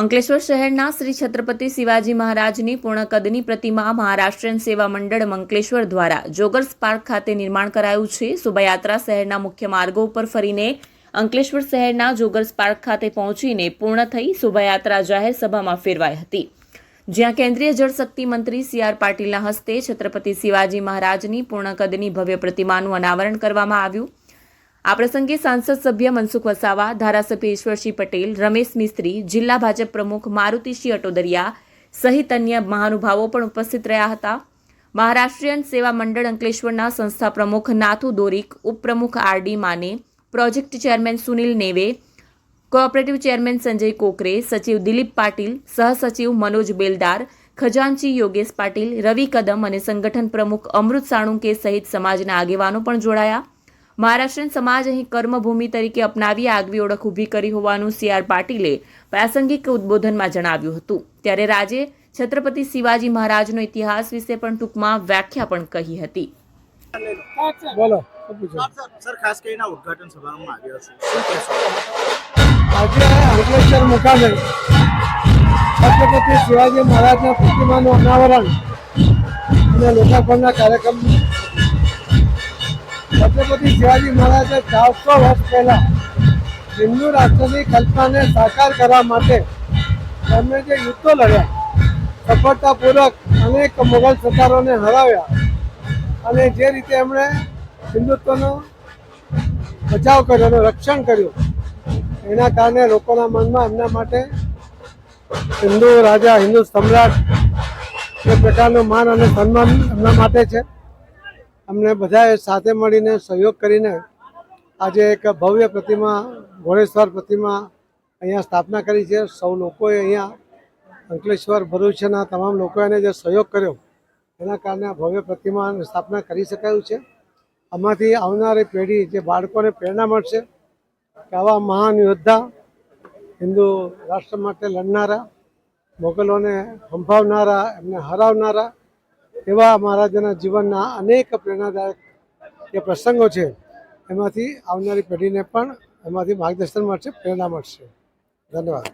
અંકલેશ્વર શહેરના શ્રી છત્રપતિ શિવાજી મહારાજની પૂર્ણકદની પ્રતિમા મહારાષ્ટ્રીયન સેવા મંડળ અંકલેશ્વર દ્વારા જોગર્સ પાર્ક ખાતે નિર્માણ કરાયું છે. શોભાયાત્રા શહેરના મુખ્ય માર્ગો ઉપર ફરીને અંકલેશ્વર શહેરના જોગર્સ પાર્ક ખાતે પહોંચીને પૂર્ણ થઈ શોભાયાત્રા જાહેર સભામાં ફેરવાઈ હતી. જ્યાં કેન્દ્રીય જળશક્તિ મંત્રી સી આર પાટીલના હસ્તે છત્રપતિ શિવાજી મહારાજની પૂર્ણકદની ભવ્ય પ્રતિમાનું અનાવરણ કરવામાં આવ્યું. આ પ્રસંગે સાંસદ સભ્ય મનસુખ વસાવા, ધારાસભ્ય ઈશ્વરસિંહ પટેલ, રમેશ મિસ્ત્રી, જિલ્લા ભાજપ પ્રમુખ મારુતિસિંહ અટોદરિયા સહિત અન્ય મહાનુભાવો પણ ઉપસ્થિત રહ્યા હતા. મહારાષ્ટ્રીયન સેવા મંડળ અંકલેશ્વરના સંસ્થા પ્રમુખ નાથુ દોરીક, ઉપપ્રમુખ R D Mane, project chairman Sunil Neve, cooperative chairman Sanjay Kokare, સચિવ દિલીપ પાટીલ, સહસચિવ મનોજ બેલદાર, ખજાનચી યોગેશ પાટીલ, રવિ કદમ અને સંગઠન પ્રમુખ અમૃત સાણુંકે સહિત સમાજના આગેવાનો પણ જોડાયા. મહારાષ્ટ્રીયન સમાજ અહીં કર્મભૂમિ તરીકે અપનાવી આગવી ઓળખ ઊભી કરી હોવાનું સી આર પાટીલે પ્રાસંગિક ઉદબોધનમાં જણાવ્યું હતું. ત્યારે રાજે છત્રપતિ શિવાજી મહારાજનો ઇતિહાસ વિશે પણ ટૂંકમાં વ્યાખ્યા પણ કહી હતી. બોલો સર ખાસ કરીને ઉદઘાટન સમારંભમાં આવ્યો છે. આજે અંકલેશ્વર મુકામે છત્રપતિ શિવાજી મહારાજના પ્રતિમાનું અનાવરણ અને લોકાર્પણના કાર્યક્રમ છત્રપતિ શિવાજી મહારાજે ચારસો વર્ષ પહેલા હિન્દુ રાષ્ટ્રની કલ્પનાને સાકાર કરવા માટે તેમણે જે યુદ્ધો લડ્યા, સફળતાપૂર્વક અનેક મુઘલ સરકારોને હરાવ્યા અને જે રીતે એમણે હિન્દુત્વનો બચાવ કર્યો એનું રક્ષણ કર્યું, એના કારણે લોકોના મનમાં એમના માટે હિન્દુ રાજા, હિન્દુ સમ્રાટ એ પ્રકારનું માન અને સન્માન એમના માટે છે. અમને બધાએ સાથે મળીને સહયોગ કરીને આજે એક ભવ્ય પ્રતિમા ઘોડેશ્વર પ્રતિમા અહીંયા સ્થાપના કરી છે. સૌ લોકોએ અહીંયા અંકલેશ્વર ભરૂચના તમામ લોકોએ એને જે સહયોગ કર્યો, એના કારણે ભવ્ય પ્રતિમાની સ્થાપના કરી શકાયું છે. આમાંથી આવનારી પેઢી, જે બાળકોને પ્રેરણા મળશે કે આવા મહાન યોદ્ધા હિન્દુ રાષ્ટ્ર માટે લડનારા, મોગલોને સંભાવનારા એમને હરાવનારા એવા મહારાજાના જીવનના અનેક પ્રેરણાદાયક જે પ્રસંગો છે, એમાંથી આવનારી પેઢીને પણ એમાંથી માર્ગદર્શન મળશે, પ્રેરણા મળશે. ધન્યવાદ.